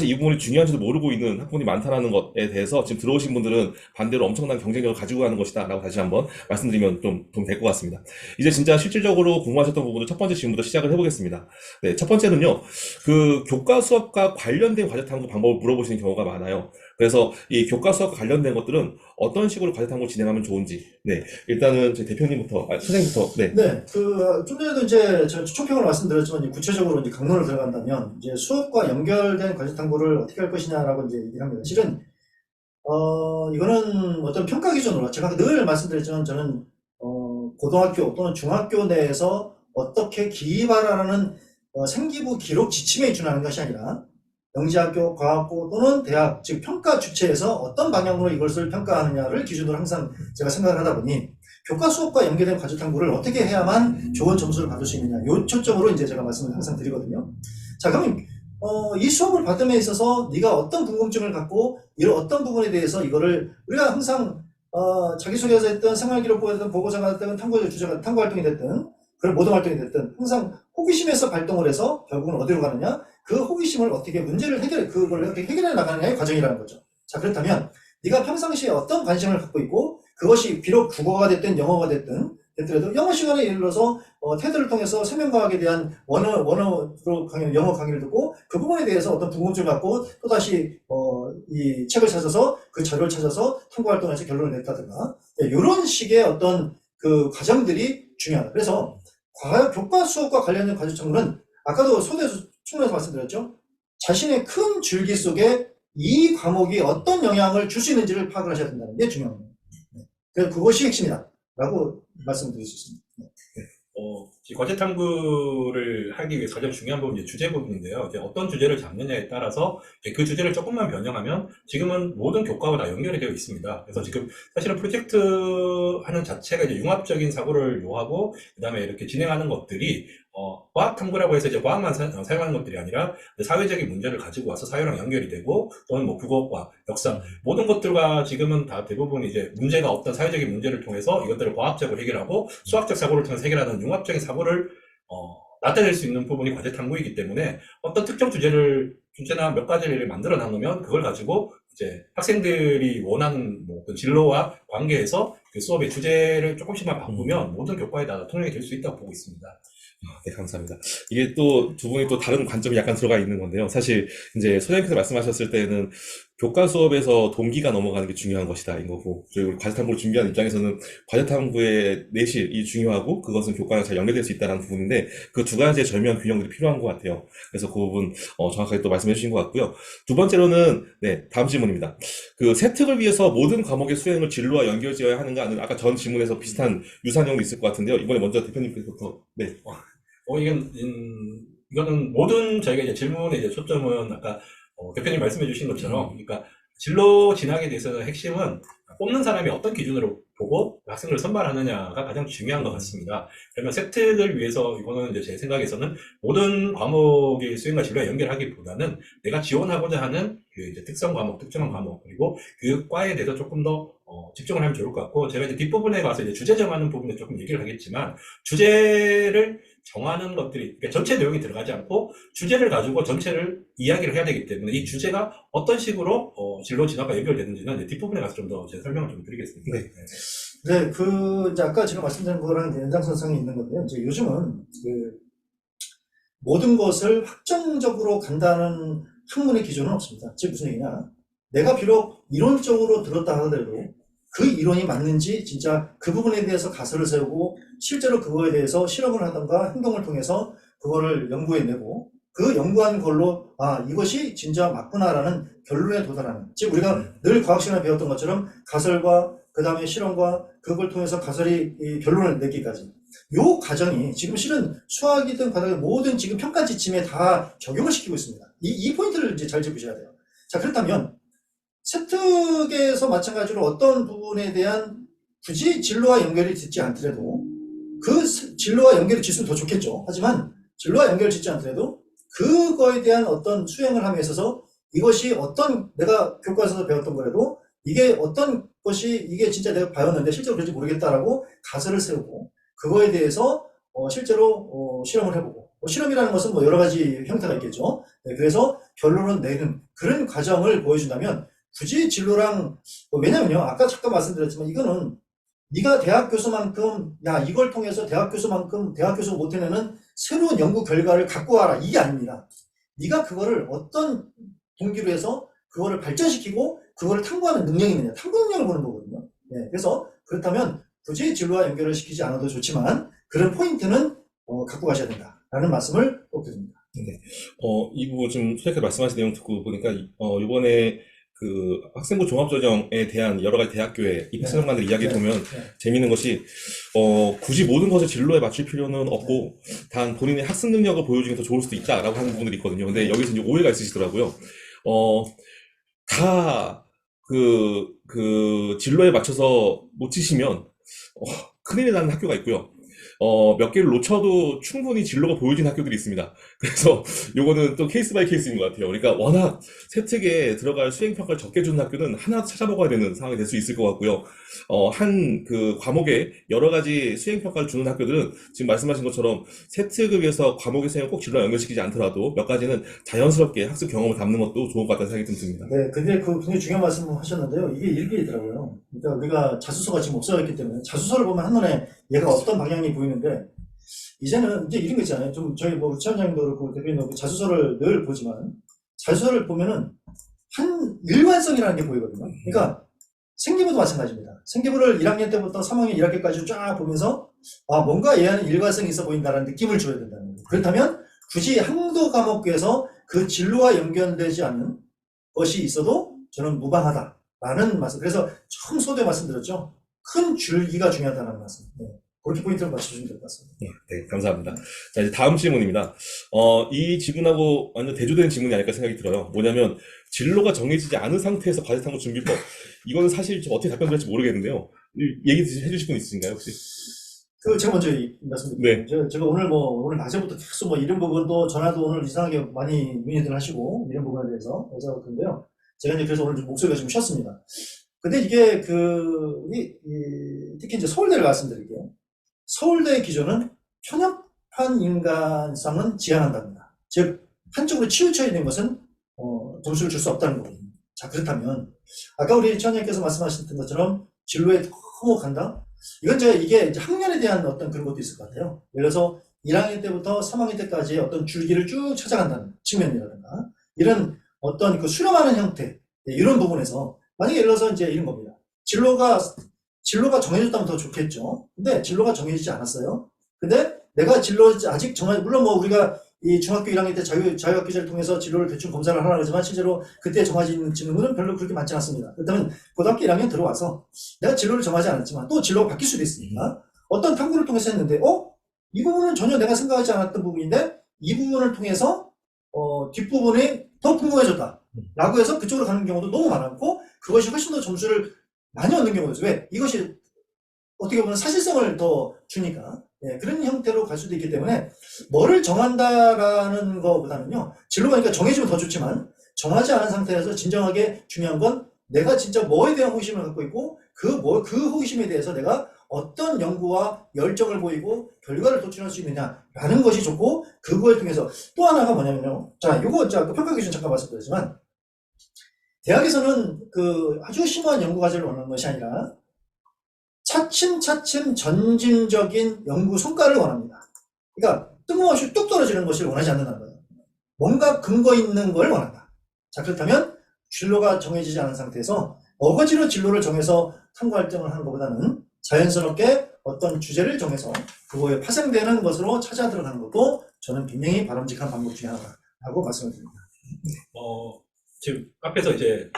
사실 이 부분이 중요한지도 모르고 있는 학부모님이 많다라는 것에 대해서 지금 들어오신 분들은 반대로 엄청난 경쟁력을 가지고 가는 것이다 라고 다시 한번 말씀드리면 좀 도움이 될것 같습니다. 이제 진짜 실질적으로 궁금하셨던 부분을 첫 번째 질문부터 시작을 해보겠습니다. 네, 첫 번째는요, 그 교과 수업과 관련된 과제 탐구 방법을 물어보시는 경우가 많아요. 그래서 이 교과 수업과 관련된 것들은 어떤 식으로 과제 탐구를 진행하면 좋은지, 네, 일단은 제 대표님부터, 아, 선생님부터, 네, 네, 그, 좀 전에도 이제 저 초평을 말씀드렸지만, 구체적으로 이제 강론을 들어간다면, 이제 수업과 연결된 과제 탐구를 어떻게 할 것이냐라고 이제 얘기를 합니다. 실은, 어, 이거는 어떤 평가 기준으로, 제가 늘 말씀드렸지만, 저는, 어, 고등학교 또는 중학교 내에서 어떻게 기입하라는 어, 생기부 기록 지침에 준하는 것이 아니라, 영지학교, 과학고 또는 대학, 즉 평가 주체에서 어떤 방향으로 이것을 평가하느냐를 기준으로 항상 제가 생각을 하다 보니, 교과 수업과 연계된 과제 탐구를 어떻게 해야만 좋은 점수를 받을 수 있느냐. 요 초점으로 이제 제가 말씀을 항상 드리거든요. 자, 그러면 어, 이 수업을 받음에 있어서 네가 어떤 궁금증을 갖고 이런 어떤 부분에 대해서 이거를 우리가 항상 어, 자기소개서 했든 생활기록부가 됐든 보고서가 됐든 탐구 주제가 탐구 활동이 됐든 그런 모든 활동이 됐든 항상 호기심에서 발동을 해서 결국은 어디로 가느냐 그 호기심을 어떻게 문제를 해결해 그걸 어떻게 해결해 나가느냐의 과정이라는 거죠. 자 그렇다면 네가 평상시에 어떤 관심을 갖고 있고 그것이 비록 국어가 됐든 영어가 됐든 됐더라도 영어 시간에 예를 들어서 어, 테드를 통해서 생명과학에 대한 원어 원어로 강의 영어 강의를 듣고 그 부분에 대해서 어떤 궁금증을 갖고 또 다시 어, 이 책을 찾아서 그 자료를 찾아서 탐구 활동에서 결론을 냈다든가 네, 이런 식의 어떤 그 과정들이 중요하다. 그래서 과학 교과 수업과 관련된 과제 탐구는 아까도 소대에 서 충분해서 말씀드렸죠. 자신의 큰 줄기 속에 이 과목이 어떤 영향을 줄 수 있는지를 파악을 하셔야 된다는 게 중요합니다. 네. 그래서 그것이 핵심이다. 라고 말씀드릴 수 있습니다. 네. 어, 이 과제 탐구를 하기 위해 가장 중요한 부분이 주제 부분인데요. 이제 어떤 주제를 잡느냐에 따라서 그 주제를 조금만 변형하면 지금은 모든 교과와 다 연결이 되어 있습니다. 그래서 지금 사실은 프로젝트 하는 자체가 이제 융합적인 사고를 요하고 그다음에 이렇게 진행하는 것들이 어, 과학 탐구라고 해서 이제 과학만 사, 어, 사용하는 것들이 아니라 사회적인 문제를 가지고 와서 사회랑 연결이 되고 또는 뭐 국어과 역사 모든 것들과 지금은 다 대부분 이제 문제가 어떤 사회적인 문제를 통해서 이것들을 과학적으로 해결하고 수학적 사고를 통해서 해결하는 융합적인 사고를 어, 나타낼 수 있는 부분이 과제 탐구이기 때문에 어떤 특정 주제를 주제나 몇 가지를 만들어 나누면 그걸 가지고 이제 학생들이 원하는 뭐 어떤 진로와 관계에서 그 수업의 주제를 조금씩만 바꾸면 모든 교과에 다 통용이 될 수 있다고 보고 있습니다. 네, 감사합니다. 이게 또 두 분이 또 다른 관점이 약간 들어가 있는 건데요. 사실 이제 소장님께서 말씀하셨을 때는 교과 수업에서 동기가 넘어가는 게 중요한 것이다, 인 거고, 그리고 과제 탐구를 준비하는 입장에서는 과제 탐구의 내실이 중요하고 그것은 교과랑 잘 연결될 수 있다는 부분인데 그 두 가지의 절묘한 균형들이 필요한 것 같아요. 그래서 그 부분 어, 정확하게 또 말씀해 주신 것 같고요. 두 번째로는 네, 다음 질문입니다. 그 세특을 위해서 모든 과목의 수행을 진로와 연결지어야 하는가 하는 아까 전 질문에서 비슷한 유사한 내용도 있을 것 같은데요. 이번에 먼저 대표님께서부터 네. 어, 이건, 음, 이거는 모든 저희가 이제 질문의 이제 초점은 아까 어, 대표님 말씀해 주신 것처럼, 그러니까 진로 진학에 대해서는 핵심은 뽑는 사람이 어떤 기준으로 보고 학생을 선발하느냐가 가장 중요한 것 같습니다. 그러면 세특을 위해서 이거는 이제 제 생각에서는 모든 과목의 수행과 진로에 연결하기보다는 내가 지원하고자 하는 그 이제 특성 과목, 특정한 과목, 그리고 그 과에 대해서 조금 더 어, 집중을 하면 좋을 것 같고, 제가 이제 뒷부분에 가서 이제 주제 정하는 부분에 조금 얘기를 하겠지만, 주제를 정하는 것들이 그러니까 전체 내용이 들어가지 않고 주제를 가지고 전체를 이야기를 해야 되기 때문에 이 주제가 어떤 식으로 어, 진로 진학과 연결되는지는 뒷부분에 가서 좀더제 설명을 좀 드리겠습니다. 네. 네, 그, 이제 아까 제가 말씀드린 거랑 이제 연장선상에 있는 건데요. 이제 요즘은 그 모든 것을 확정적으로 간다는 학문의 기준은 없습니다. 즉 무슨 얘기냐. 내가 비록 이론적으로 들었다 하더라도 그 이론이 맞는지 진짜 그 부분에 대해서 가설을 세우고 실제로 그거에 대해서 실험을 하던가 행동을 통해서 그거를 연구해내고 그 연구한 걸로 아 이것이 진짜 맞구나라는 결론에 도달하는 즉 우리가 늘 과학 시간에 배웠던 것처럼 가설과 그 다음에 실험과 그걸 통해서 가설이 이 결론을 내기까지 요 과정이 지금 실은 수학이든 과학이든 모든 지금 평가 지침에 다 적용을 시키고 있습니다. 이, 이 포인트를 이제 잘 짚으셔야 돼요. 자 그렇다면 세특에서 마찬가지로 어떤 부분에 대한 굳이 진로와 연결이 짓지 않더라도 그 스- 진로와 연결이 짓으면 더 좋겠죠. 하지만 진로와 연결 짓지 않더라도 그거에 대한 어떤 수행을 함에 있어서 이것이 어떤 내가 교과서에서 배웠던 거라도 이게 어떤 것이 이게 진짜 내가 배웠는데 실제로 그런지 모르겠다라고 가설을 세우고 그거에 대해서 어, 실제로 어, 실험을 해보고 뭐 실험이라는 것은 뭐 여러 가지 형태가 있겠죠. 네, 그래서 결론을 내는 그런 과정을 보여준다면 굳이 진로랑 뭐 왜냐면요 아까 잠깐 말씀드렸지만 이거는 네가 대학 교수만큼 야 이걸 통해서 대학 교수만큼 대학 교수 못해내는 새로운 연구 결과를 갖고 와라 이게 아닙니다. 네가 그거를 어떤 동기로 해서 그거를 발전시키고 그거를 탐구하는 능력이 있느냐 탐구 능력을 보는 거거든요. 네, 그래서 그렇다면 굳이 진로와 연결을 시키지 않아도 좋지만 그런 포인트는 어, 갖고 가셔야 된다라는 말씀을 꼭 드립니다. 어, 이 부분 지금 소장님 말씀하신 내용 듣고 보니까, 어, 이번에 그 학생부 종합전형에 대한 여러 가지 대학교의 입학생관들 이야기 네. 보면 네. 재미있는 것이, 어, 굳이 모든 것을 진로에 맞출 필요는 없고, 단 본인의 학습 능력을 보여주는 게 더 좋을 수도 있다라고 하는 부분들이 있거든요. 근데 여기서 이제 오해가 있으시더라고요. 어, 다, 그, 그, 진로에 맞춰서 못 치시면, 어, 큰일이 나는 학교가 있고요. 어, 몇 개를 놓쳐도 충분히 진로가 보여진 학교들이 있습니다. 그래서 요거는 또 케이스 바이 케이스인 것 같아요. 그러니까 워낙 세특에 들어갈 수행평가를 적게 주는 학교는 하나 찾아먹어야 되는 상황이 될 수 있을 것 같고요. 어, 한 그 과목에 여러 가지 수행평가를 주는 학교들은 지금 말씀하신 것처럼 세특을 위해서 과목의 수행을 꼭 진로와 연결시키지 않더라도 몇 가지는 자연스럽게 학습 경험을 담는 것도 좋을 것 같다는 생각이 좀 듭니다. 네, 근데 그 굉장히 중요한 말씀을 하셨는데요. 이게 이렇게 있더라고요. 그러니까 우리가 자소서가 지금 없어졌기 때문에 자소서를 보면 한눈에 얘가 어떤 방향이 보이는데 이제는 이제 이런 거 있잖아요. 좀 저희 뭐 우차장님도 그렇고 대표님도 그렇고 자소서를 늘 보지만 자소서를 보면은 한 일관성이라는 게 보이거든요. 그러니까 생기부도 마찬가지입니다. 생기부를 1학년 때부터 3학년 1학기까지 쫙 보면서 아 뭔가 얘는 일관성이 있어 보인다는 느낌을 줘야 된다는 거예요. 그렇다면 굳이 한두 과목에서 그 진로와 연결되지 않는 것이 있어도 저는 무방하다라는 말씀. 그래서 처음 소대 말씀드렸죠. 큰 줄기가 중요하다는 말씀. 네. 그렇게 포인트를 맞춰주시면 될 것 같습니다. 네, 감사합니다. 자, 이제 다음 질문입니다. 어, 이 질문하고 완전 대조되는 질문이 아닐까 생각이 들어요. 뭐냐면, 진로가 정해지지 않은 상태에서 과제탐구 준비법. 이거는 사실 좀 어떻게 답변드릴지 모르겠는데요. 이- 얘기 해주실 분 있으신가요, 혹시? 그 제가 먼저 이- 말씀드릴게요. 네. 제가, 제가 오늘 뭐 오늘 낮에부터 계속 뭐 이런 부분도 전화도 오늘 이상하게 많이 문의들 하시고 이런 부분에 대해서 여쭤볼 건데요. 제가 이제 그래서 오늘 좀 목소리가 좀 쉬었습니다. 근데 이게 그 우리 이- 특히 이제 서울대를 말씀드릴게요. 서울대의 기조는 편협한 인간성은 지향한답니다. 즉 한쪽으로 치우쳐 있는 것은 어, 점수를 줄 수 없다는 거거든요. 자 그렇다면 아까 우리 천장님께서 말씀하셨던 것처럼 진로에 너무 간다. 이건 제가 이게 학년에 대한 어떤 그런 것도 있을 것 같아요. 예를 들어서 1학년 때부터 3학년 때까지 어떤 줄기를 쭉 찾아간다는 측면이라든가 이런 어떤 그 수렴하는 형태 네, 이런 부분에서 만약에 예를 들어서 이제 이런 겁니다. 진로가 진로가 정해졌다면 더 좋겠죠. 근데 진로가 정해지지 않았어요. 근데 내가 진로 아직 정말 물론 뭐 우리가 이 중학교 1학년 때 자유 자유학기제를 통해서 진로를 대충 검사를 하라 그러지만 실제로 그때 정해진 진로는 별로 그렇게 많지 않습니다. 그렇다면 고등학교 1학년 들어와서 내가 진로를 정하지 않았지만 또 진로가 바뀔 수도 있으니까 어떤 탐구를 통해서 했는데 어? 이 부분은 전혀 내가 생각하지 않았던 부분인데 이 부분을 통해서 어, 뒷부분이 더 풍부해졌다 라고 해서 그쪽으로 가는 경우도 너무 많았고 그것이 훨씬 더 점수를 많이 얻는 있어요. 왜? 이것이 어떻게 보면 사실성을 더 주니까 예, 그런 형태로 갈 수도 있기 때문에 뭐를 정한다라는 것보다는요 진로가 그러니까 정해지면 더 좋지만 정하지 않은 상태에서 진정하게 중요한 건 내가 진짜 뭐에 대한 호기심을 갖고 있고 그 뭐, 그 호기심에 대해서 내가 어떤 연구와 열정을 보이고 결과를 도출할 수 있느냐라는 것이 좋고 그거를 통해서 또 하나가 뭐냐면요. 자, 요거 자, 그 평가 기준 잠깐 말씀드렸지만 대학에서는 그 아주 심오한 연구 과제를 원하는 것이 아니라 차츰차츰 전진적인 연구 성과를 원합니다. 그러니까 뜬금없이 뚝 떨어지는 것을 원하지 않는다는 거예요. 뭔가 근거 있는 걸 원한다. 자, 그렇다면 진로가 정해지지 않은 상태에서 어거지로 진로를 정해서 탐구 활동을 하는 것보다는 자연스럽게 어떤 주제를 정해서 그거에 파생되는 것으로 찾아 들어가는 것도 저는 분명히 바람직한 방법 중에 하나라고 말씀을 드립니다. 어, 지금 앞에서 이제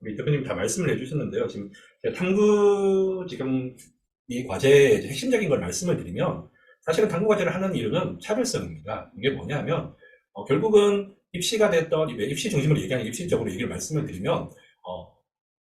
우리 대표님 다 말씀을 해주셨는데요. 지금 탐구 지금 이 과제의 핵심적인 걸 말씀을 드리면 사실은 탐구 과제를 하는 이유는 차별성입니다. 이게 뭐냐면 어, 결국은 입시가 됐던 왜 입시 중심으로 얘기하는 입시적으로 얘기를 말씀을 드리면 어,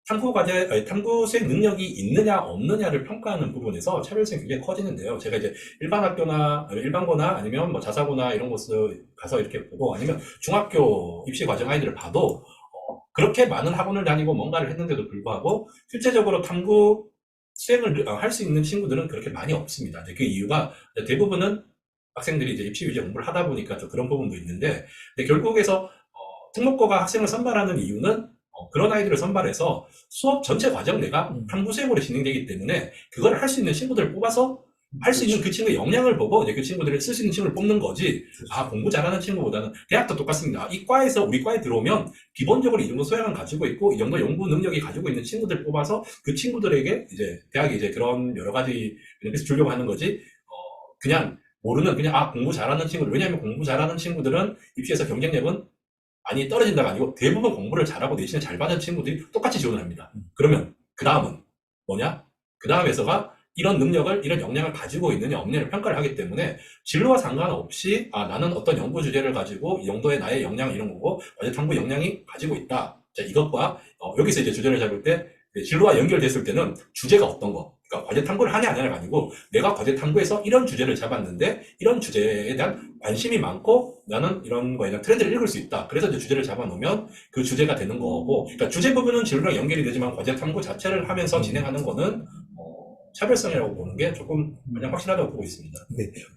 탐구 과제, 아니, 탐구 수행 능력이 있느냐 없느냐를 평가하는 부분에서 차별성이 굉장히 커지는데요. 제가 이제 일반 학교나 일반고나 아니면 뭐 자사고나 이런 곳을 가서 이렇게 보고 아니면 중학교 입시 과정 아이들을 봐도 어, 그렇게 많은 학원을 다니고 뭔가를 했는데도 불구하고 실제적으로 탐구 수행을 할 수 있는 친구들은 그렇게 많이 없습니다. 그 이유가 대부분은 학생들이 이제 입시 위주 공부를 하다 보니까 좀 그런 부분도 있는데, 결국에서 어, 특목고가 학생을 선발하는 이유는 어, 그런 아이들을 선발해서 수업 전체 과정 내가 음. 탐구 수행으로 진행되기 때문에 그걸 할 수 있는 친구들을 뽑아서 할 수 있는 그 친구의 역량을 보고 이제 그 친구들을 쓸 수 있는 친구를 뽑는 거지. 아 공부 잘하는 친구보다는 대학도 똑같습니다. 이 과에서 우리 과에 들어오면 기본적으로 이 정도 소양을 가지고 있고 이 정도 연구 능력이 가지고 있는 친구들 뽑아서 그 친구들에게 이제 대학이 이제 그런 여러 가지 베네핏을 주려고 하는 거지. 어 그냥 모르는 그냥 아 공부 잘하는 친구들 왜냐하면 공부 잘하는 친구들은 입시에서 경쟁력은 많이 떨어진다가 아니고 대부분 공부를 잘하고 내신을 잘 받은 친구들이 똑같이 지원을 합니다. 그러면 그 다음은 뭐냐? 그 다음에서가 이런 능력을 이런 역량을 가지고 있느냐 없느냐를 평가를 하기 때문에 진로와 상관없이 아 나는 어떤 연구 주제를 가지고 이 정도의 나의 역량 이런 거고 과제 탐구 역량이 가지고 있다. 자 이것과 어, 여기서 이제 주제를 잡을 때 네, 진로와 연결됐을 때는 주제가 어떤 거. 그러니까 과제 탐구를 하냐 안 하냐가 아니고 내가 과제 탐구에서 이런 주제를 잡았는데 이런 주제에 대한 관심이 많고 나는 이런 거에 대한 트렌드를 읽을 수 있다. 그래서 이제 주제를 잡아놓으면 그 주제가 되는 거고 그러니까 주제 부분은 진로랑 연결이 되지만 과제 탐구 자체를 하면서 진행하는 거는 어, 차별성이라고 보는 게 조금 그냥 확실하다고 보고 있습니다.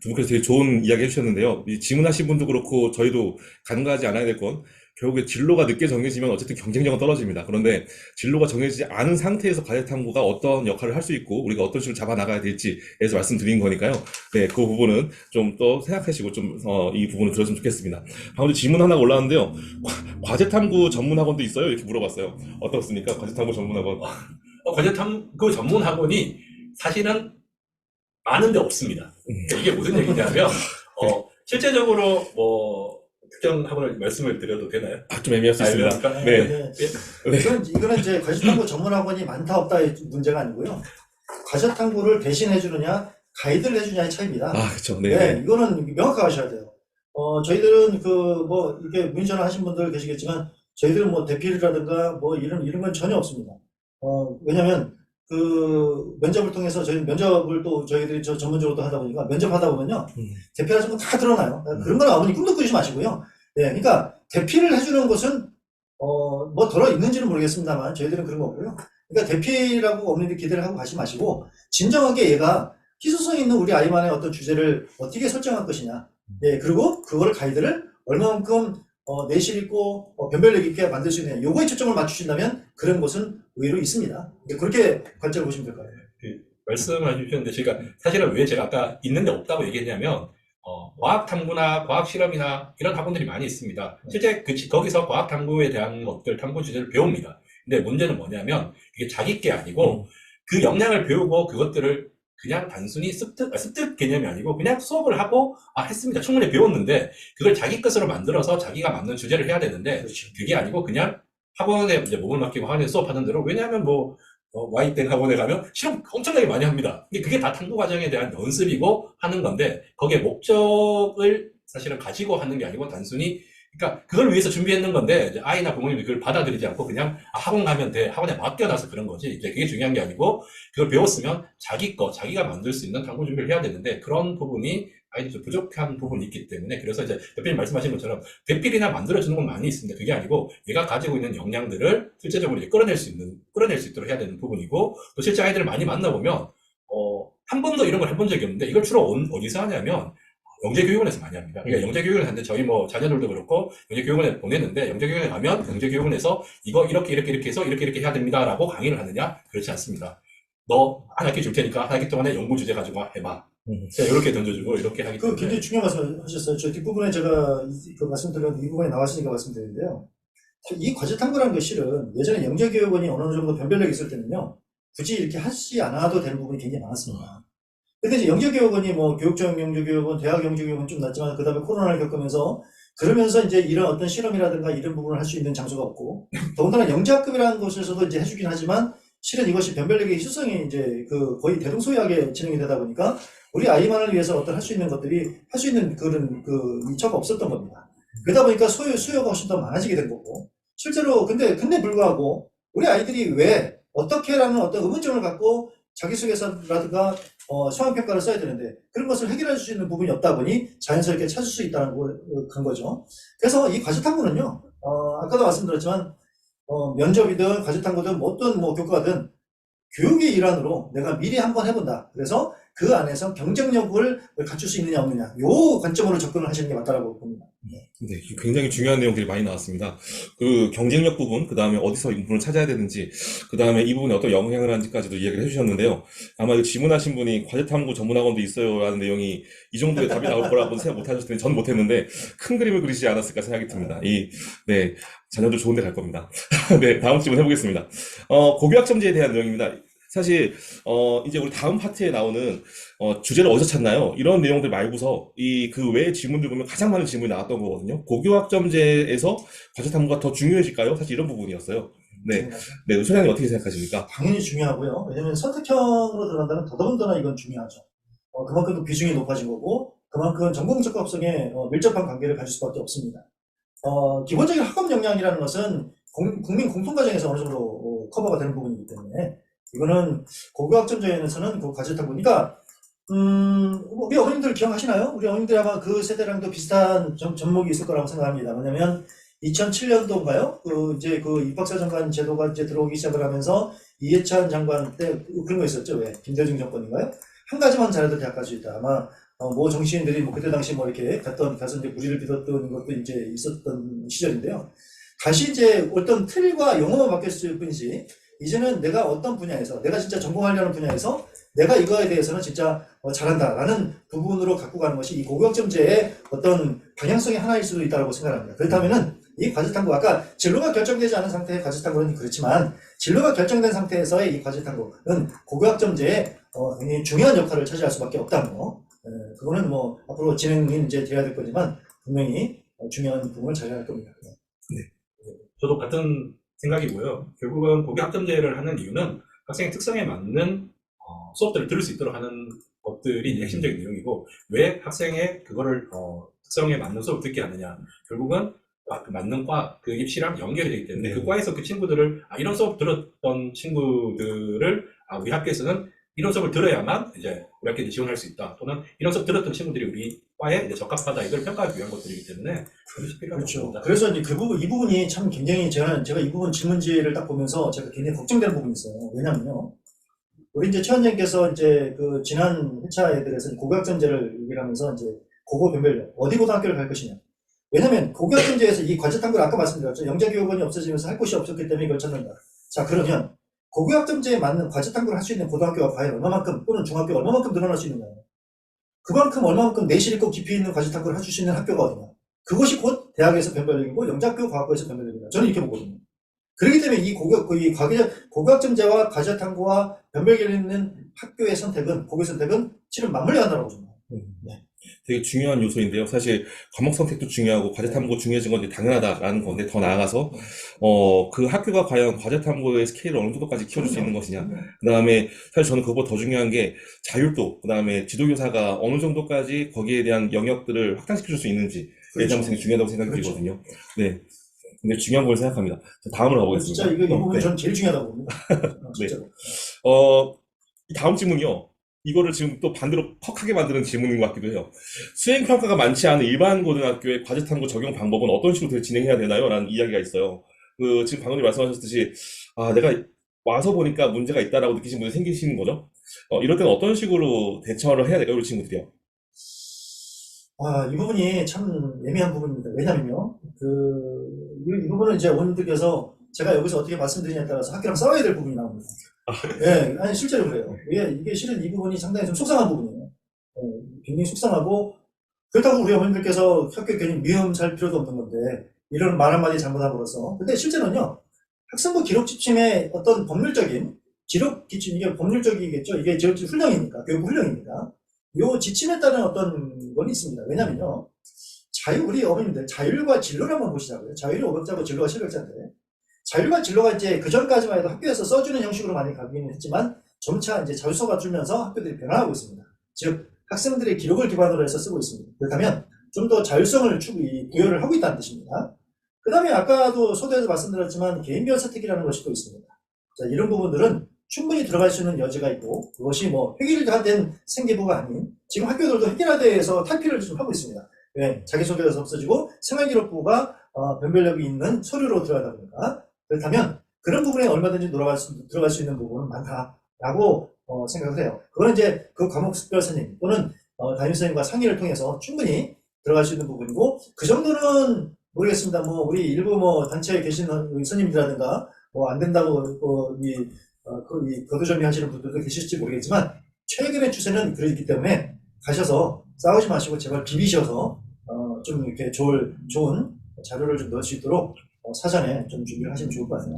두 분께서 되게 좋은 이야기 해주셨는데요. 이 질문하신 분도 그렇고 저희도 간과하지 않아야 될 건 결국에 진로가 늦게 정해지면 어쨌든 경쟁력은 떨어집니다. 그런데 진로가 정해지지 않은 상태에서 과제 탐구가 어떤 역할을 할 수 있고 우리가 어떤 식으로 잡아 나가야 될지에서 말씀드린 거니까요. 네, 그 부분은 좀 더 생각하시고 좀이 부분을 들었으면 좋겠습니다. 방금 질문 하나 올라왔는데요. 과- 과제 탐구 전문 학원도 있어요? 이렇게 물어봤어요. 어떻습니까? 과제 탐구 전문 학원. 어, 과제 탐구 전문 학원이 사실은 많은데 없습니다. 그러니까 이게 무슨 얘기냐면 어, 실제적으로 뭐 특정 학원을 말씀을 드려도 되나요? 아, 좀 애매할 수 있습니다. 알려줄까? 네. 네. 이건, 이거는 이제 과제탐구 전문 학원이 많다 없다의 문제가 아니고요. 과제탐구를 대신해 주느냐, 가이드를 해 주냐의 차이입니다. 아, 그렇죠. 네. 네, 네. 이거는 명확하셔야 돼요. 어, 저희들은 그, 뭐, 이렇게 문의전화 하신 분들 계시겠지만, 저희들은 뭐 대필이라든가 뭐 이런, 이런 건 전혀 없습니다. 어, 왜냐면, 그, 면접을 통해서 저희 면접을 또 저희들이 저 전문적으로 또 하다 보니까 면접하다 보면요. 음. 대필하신 건다 드러나요. 그런 건 아버님 꿈도 꾸지 마시고요. 네, 그러니까 대필을 해주는 것은, 어, 뭐 들어 있는지는 모르겠습니다만, 저희들은 그런 거 없고요. 그러니까 대필이라고 어머니들 기대를 하고 가시 마시고, 진정하게 얘가 희소성 있는 우리 아이만의 어떤 주제를 어떻게 설정할 것이냐. 예, 그리고 그거를 가이드를 얼마만큼 어, 내실 있고 어, 변별력 있게 만들 수 있느냐. 요거에 초점을 맞추신다면 그런 곳은 의외로 있습니다. 예, 그렇게 관점을 보시면 될 거예요. 말씀을 해주셨는데 제가 사실은 왜 제가 아까 있는데 없다고 얘기했냐면 어, 과학 탐구나 과학 실험이나 이런 학원들이 많이 있습니다. 실제 그 거기서 과학 탐구에 대한 것들 탐구 주제를 배웁니다. 근데 문제는 뭐냐면 이게 자기 게 아니고 그 역량을 배우고 그것들을 그냥 단순히 습득, 아, 습득 개념이 아니고 그냥 수업을 하고 아 했습니다. 충분히 배웠는데 그걸 자기 것으로 만들어서 자기가 맞는 주제를 해야 되는데 그렇죠. 그게 아니고 그냥 학원에 이제 몸을 맡기고 학원에 수업하는 대로 왜냐하면 뭐 어, Y땡 학원에 가면 실험 엄청나게 많이 합니다. 근데 그게 다 탐구 과정에 대한 연습이고 하는 건데 거기에 목적을 사실은 가지고 하는 게 아니고 단순히 그러니까 그걸 위해서 준비했는 건데 아이나 부모님이 그걸 받아들이지 않고 그냥 아, 학원 가면 돼 학원에 맡겨놔서 그런 거지 이제 그게 중요한 게 아니고 그걸 배웠으면 자기 거 자기가 만들 수 있는 탐구 준비를 해야 되는데 그런 부분이 아이들이 좀 부족한 부분이 있기 때문에 그래서 이제 대표님 말씀하신 것처럼 대필이나 만들어주는 건 많이 있습니다. 그게 아니고 얘가 가지고 있는 역량들을 실제적으로 끌어낼 수 있는 끌어낼 수 있도록 해야 되는 부분이고 또 실제 아이들을 많이 만나보면 어, 한 번도 이런 걸 해본 적이 없는데 이걸 주로 어- 어디서 하냐면 영재교육원에서 많이 합니다. 그러니까 영재교육원 하는데 저희 뭐 자녀들도 그렇고 영재교육원에 보내는데 영재교육원에 가면 영재교육원에서 이거 이렇게 이렇게 이렇게 해서 이렇게 이렇게 해야 됩니다라고 강의를 하느냐 그렇지 않습니다. 너 한 학기 줄 테니까 한 학기 동안에 연구 주제 가지고 해봐. 음. 제가 이렇게 던져주고 이렇게 하기 그 때문에 굉장히 중요한 말씀 하셨어요. 저 뒷부분에 제가 이- 그 말씀드렸는데 이 부분에 나왔으니까 말씀드리는데요. 이 과제 탐구라는 게 실은 예전에 영재교육원이 어느 정도 변별력이 있을 때는요. 굳이 이렇게 하지 않아도 되는 부분이 굉장히 많았습니다. 근데 이제 영재교육원이 뭐 교육청 영재교육원, 대학 영재교육원 좀 났지만 그 다음에 코로나를 겪으면서 그러면서 이제 이런 어떤 실험이라든가 이런 부분을 할 수 있는 장소가 없고 더군다나 영재학급이라는 곳에서도 이제 해주긴 하지만 실은 이것이 변별력의 희소성이 이제 그 거의 대동소이하게 진행이 되다 보니까 우리 아이만을 위해서 어떤 할 수 있는 것들이 할 수 있는 그런 그 미처가 없었던 겁니다. 그러다 보니까 수요, 수요가 훨씬 더 많아지게 된 거고 실제로 근데 근데 불구하고 우리 아이들이 왜 어떻게라는 어떤 의문점을 갖고 자기소개서라든가 어, 성향평가를 써야 되는데 그런 것을 해결할 수 있는 부분이 없다 보니 자연스럽게 찾을 수 있다는 거, 어, 간 거죠. 그래서 이 과제탐구는요, 어, 아까도 말씀드렸지만 어, 면접이든 과제탐구든 뭐 어떤 뭐 교과든 교육의 일환으로 내가 미리 한번 해본다. 그래서 그 안에서 경쟁력을 갖출 수 있느냐 없느냐 요 관점으로 접근을 하시는 게 맞다라고 봅니다. 네, 굉장히 중요한 내용들이 많이 나왔습니다. 그 경쟁력 부분, 그 다음에 어디서 인분을 찾아야 되는지, 그 다음에 이 부분에 어떤 영향을 하는지까지도 이야기를 해주셨는데요. 아마 질문하신 분이 과제탐구 전문학원도 있어요 라는 내용이 이 정도의 답이 나올 거라고는 생각 못 하셨을 텐데, 전 못했는데, 큰 그림을 그리시지 않았을까 생각이 듭니다. 이, 네, 자녀들 좋은 데 갈 겁니다. 네, 다음 질문 해보겠습니다. 어, 고교학점제에 대한 내용입니다. 사실, 어, 이제 우리 다음 파트에 나오는, 어, 주제를 어디서 찾나요? 이런 내용들 말고서, 이, 그 외의 질문들 보면 가장 많은 질문이 나왔던 거거든요. 고교학점제에서 과제 탐구가 더 중요해질까요? 사실 이런 부분이었어요. 네, 네, 소장님 어떻게 생각하십니까? 당연히 중요하고요. 왜냐하면 선택형으로 들어간다면 더더군다나 이건 중요하죠. 어, 그만큼 또 비중이 높아진 거고 그만큼 전공 적 합성에 어, 밀접한 관계를 가질 수밖에 없습니다. 어, 기본적인 학업 역량이라는 것은 공- 국민 공통 과정에서 어느 정도 어, 커버가 되는 부분이기 때문에 이거는 고교학점제에서는 그 과제 탐구. 그러니까 음, 우리 어머님들 기억하시나요? 우리 어머님들이 아마 그 세대랑도 비슷한 점, 접목이 있을 거라고 생각합니다. 왜냐면 2007년도인가요? 그 이제 그 입학사정관 제도가 이제 들어오기 시작을 하면서 이해찬 장관 때 그런 거 있었죠. 왜? 김대중 정권인가요? 한 가지만 잘해도 대학 갈 수 있다. 아마 어, 모 정치인들이 뭐 그때 당시 뭐 이렇게 갔던 가서 이제 무리를 빚었던 것도 이제 있었던 시절인데요. 다시 이제 어떤 틀과 용어만 바뀌었을 뿐이지 이제는 내가 어떤 분야에서 내가 진짜 전공하려는 분야에서 내가 이거에 대해서는 진짜 어, 잘한다라는 부분으로 갖고 가는 것이 이 고교학점제의 어떤 방향성의 하나일 수도 있다고 생각합니다. 그렇다면은 이 과제탐구 아까 진로가 결정되지 않은 상태의 과제탐구는 그렇지만 진로가 결정된 상태에서의 이 과제탐구는 고교학점제의 어, 굉장히 중요한 역할을 차지할 수밖에 없다는 거. 에, 그거는 뭐 앞으로 진행이 이제 돼야 될 거지만 분명히 어, 중요한 부분을 차지할 겁니다. 저도 같은 생각이고요. 결국은 고교 학점제를 하는 이유는 학생의 특성에 맞는 어, 수업들을 들을 수 있도록 하는 것들이 핵심적인 내용이고 왜 학생의 그거를 어, 특성에 맞는 수업을 듣게 하느냐. 결국은 아, 그 맞는 과, 그 입시랑 연결이 되기 때문에 네. 그 과에서 그 친구들을 아, 이런 수업 들었던 친구들을 아, 우리 학교에서는 이런 수업을 들어야만 이제 우리 학교에 지원할 수 있다. 또는 이런 수업 들었던 친구들이 우리 과에 이제 적합하다. 이걸 평가하기 위한 것들이기 때문에 필요한 그렇죠. 그래서 이제 그 부분, 이 부분이 참 굉장히 제가, 제가 이 부분 질문지를 딱 보면서 제가 굉장히 걱정되는 부분이 있어요. 왜냐면요. 우리 이제 최원장께서 이제 그 지난 회차에 대해서 고교학점제를 얘기를 하면서 이제 고고 변별력, 어디 고등학교를 갈 것이냐. 왜냐면 고교학점제에서 이 과제 탐구를 아까 말씀드렸죠. 영재교육원이 없어지면서 할 곳이 없었기 때문에 이걸 찾는다. 자, 그러면 고교학점제에 맞는 과제 탐구를 할 수 있는 고등학교가 과연 얼마만큼 또는 중학교가 얼마만큼 늘어날 수 있느냐. 그만큼 얼마만큼 내실 있고 깊이 있는 과제 탐구를 할 수 있는 학교가 어디냐. 그것이 곧 대학에서 변별력이고 영작교 과학고에서 변별력이다. 저는 이렇게 보거든요. 그렇기 때문에 이 고교, 그이 과교, 고교학점제와 과제탐구와 변별력 있는 학교의 선택은, 고교 선택은 실은 맞물려 간다고 봅니다. 되게 중요한 요소인데요. 사실 과목 선택도 중요하고 과제 탐구가 중요해진 건 당연하다라는 건데 더 나아가서 어, 그 학교가 과연 과제 탐구의 스케일을 어느 정도까지 키워줄 수 있는 것이냐. 그다음에 사실 저는 그것보다 더 중요한 게 자율도, 그다음에 지도교사가 어느 정도까지 거기에 대한 영역들을 확장시킬 수 있는지에 대한 그렇죠. 것이 중요하다고 생각이 그렇죠. 들거든요. 네. 근데 중요한 걸 생각합니다. 자, 다음으로 가보겠습니다. 진짜 이거 이 부분이 네. 저는 제일 중요하다고 봅니다. 어, 진짜로. 어, 이 다음 질문이요. 이거를 지금 또 반대로 퍽하게 만드는 질문인 것 같기도 해요. 수행 평가가 많지 않은 일반 고등학교의 과제 탐구 적용 방법은 어떤 식으로 진행해야 되나요? 라는 이야기가 있어요. 그, 지금 방금 말씀하셨듯이, 아, 내가 와서 보니까 문제가 있다라고 느끼신 분이 생기시는 거죠? 어, 이럴 때는 어떤 식으로 대처를 해야 될까요? 우리 친구들이요. 아, 이 부분이 참 애매한 부분입니다. 왜냐면요. 그, 이, 이 부분은 이제 원님들께서 제가 여기서 어떻게 말씀드리냐에 따라서 학교랑 싸워야 될 부분이 나옵니다. 예, 아니, 실제로 그래요. 이게, 이게 실은 이 부분이 상당히 좀 속상한 부분이에요. 예, 굉장히 속상하고, 그렇다고 우리 어머님들께서 학교 괜히 미움 살 필요도 없는 건데, 이런 말 한마디 잘못함으로써. 근데 실제는요, 학생부 기록 지침의 어떤 법률적인, 기록 지침, 이게 법률적이겠죠? 이게 지금 훈령이니까, 교육부 훈령입니다. 요 지침에 따른 어떤 건 있습니다. 왜냐면요, 자유, 우리 어머님들, 자율과 진로를 한번 보시자고요. 자율이 500자고 진로가 700자인데, 자율과 진로가 이제 그 전까지만 해도 학교에서 써주는 형식으로 많이 가기는 했지만, 점차 이제 자율성가 줄면서 학교들이 변화하고 있습니다. 즉, 학생들의 기록을 기반으로 해서 쓰고 있습니다. 그렇다면, 좀 더 자율성을 추구, 이 부여를 하고 있다는 뜻입니다. 그 다음에 아까도 소대에서 말씀드렸지만, 개인별 선택이라는 것이 또 있습니다. 자, 이런 부분들은 충분히 들어갈 수 있는 여지가 있고, 그것이 뭐, 획일화된 생계부가 아닌, 지금 학교들도 획일화돼서 탈피를 좀 하고 있습니다. 왜? 자기소개에서 없어지고, 생활기록부가, 어, 변별력이 있는 서류로 들어가다 보니까. 그렇다면, 그런 부분에 얼마든지 들어갈 수, 들어갈 수 있는 부분은 많다. 라고 어, 생각을 해요. 그거는 이제 그 과목 특별 선생님 또는 어, 담임 선생님과 상의를 통해서 충분히 들어갈 수 있는 부분이고 그 정도는 모르겠습니다. 뭐 우리 일부 뭐 단체에 계신 우리 선생님들이라든가 뭐 안 된다고 어, 이, 어, 그, 이 거두절미 하시는 분들도 계실지 모르겠지만 최근의 추세는 그러기 때문에 가셔서 싸우지 마시고 제발 비비셔서 어, 좀 이렇게 좋을, 좋은 자료를 좀 넣을 수 있도록 어, 사전에 좀 준비를 하시면 좋을 것 같아요.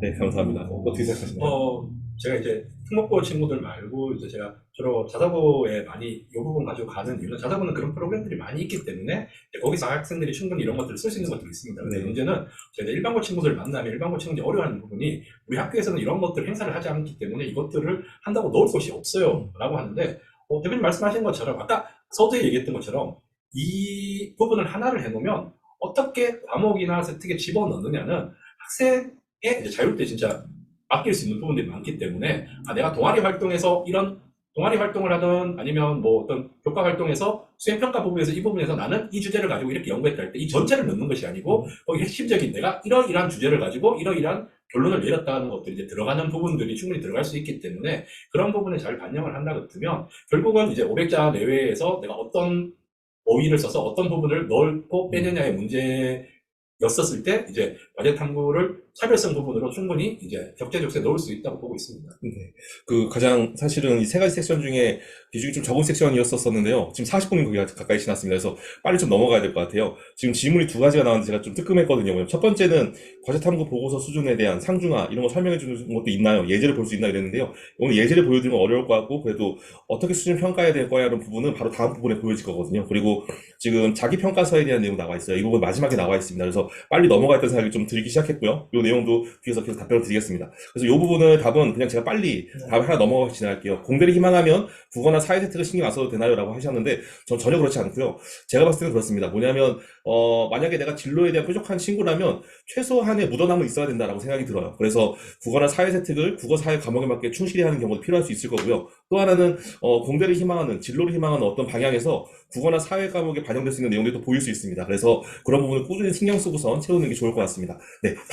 네. 네, 감사합니다. 어, 어떻게 생각하시나요? 어, 제가 이제 특목고 친구들 말고 이제 제가 주로 자사고에 많이 이 부분 가지고 가는 이유는 자사고는 그런 프로그램들이 많이 있기 때문에 이제 거기서 학생들이 충분히 이런 것들을 쓸 수 있는 것들이 있습니다. 근데 네. 문제는 제가 이제 일반고 친구들 만나면 일반고 친구들이 어려워하는 부분이 우리 학교에서는 이런 것들 행사를 하지 않기 때문에 이것들을 한다고 넣을 곳이 없어요. 라고 하는데 어, 대표님 말씀하신 것처럼 아까 서두에 얘기했던 것처럼 이 부분을 하나를 해놓으면 어떻게 과목이나 세특에 집어넣느냐는 학생의 이제 자율 때 진짜 맡길 수 있는 부분들이 많기 때문에 아, 내가 동아리 활동에서 이런 동아리 활동을 하든 아니면 뭐 어떤 교과 활동에서 수행평가 부분에서 이 부분에서 나는 이 주제를 가지고 이렇게 연구했다 할 때 이 전체를 넣는 것이 아니고 거기 핵심적인 내가 이러이러한 주제를 가지고 이러이러한 결론을 내렸다는 것들이 이제 들어가는 부분들이 충분히 들어갈 수 있기 때문에 그런 부분에 잘 반영을 한다 그러면 결국은 이제 500자 내외에서 내가 어떤 어휘를 써서 어떤 부분을 넣고 빼느냐의 문제였었을 때 이제 과제 탐구를 차별성 부분으로 충분히 이제 적재적소에 넣을 수 있다고 보고 있습니다. 네. 그 가장 사실은 이 세 가지 섹션 중에 비중이 좀 적은 섹션이었었는데요. 지금 40분이 거기 가까이 지났습니다. 그래서 빨리 좀 넘어가야 될 것 같아요. 지금 질문이 두 가지가 나왔는데 제가 좀 뜨끔했거든요. 첫 번째는 과제탐구 보고서 수준에 대한 상중하 이런 거 설명해 주는 것도 있나요? 예제를 볼 수 있나 이랬는데요. 오늘 예제를 보여드리면 어려울 것 같고 그래도 어떻게 수준 평가해야 될 거야 하는 부분은 바로 다음 부분에 보여질 거거든요. 그리고 지금 자기 평가서에 대한 내용 나와 있어요. 이 부분 마지막에 나와 있습니다. 그래서 빨리 넘어가겠다는 생각이 좀 들기 시작했고요. 이 내용도 뒤에서 계속 답변을 드리겠습니다. 그래서 이 부분을 답은 그냥 제가 빨리 네. 답을 하나 넘어가고 지나갈게요. 공대를 희망하면 국어나 사회 세트가 신경 안 써도 되나요? 라고 하셨는데 전 전혀 그렇지 않고요. 제가 봤을 때는 그렇습니다. 뭐냐면 어, 만약에 내가 진로에 대한 뾰족한 친구라면 최소한의 묻어남은 있어야 된다라고 생각이 들어요. 그래서 국어나 사회 세특을 국어 사회 과목에 맞게 충실히 하는 경우도 필요할 수 있을 거고요. 또 하나는 어, 공대를 희망하는 진로를 희망하는 어떤 방향에서 국어나 사회 과목에 반영될 수 있는 내용들도 보일 수 있습니다. 그래서 그런 부분을 꾸준히 신경 쓰고선 채우는 게 좋을 것 같습니다. 네,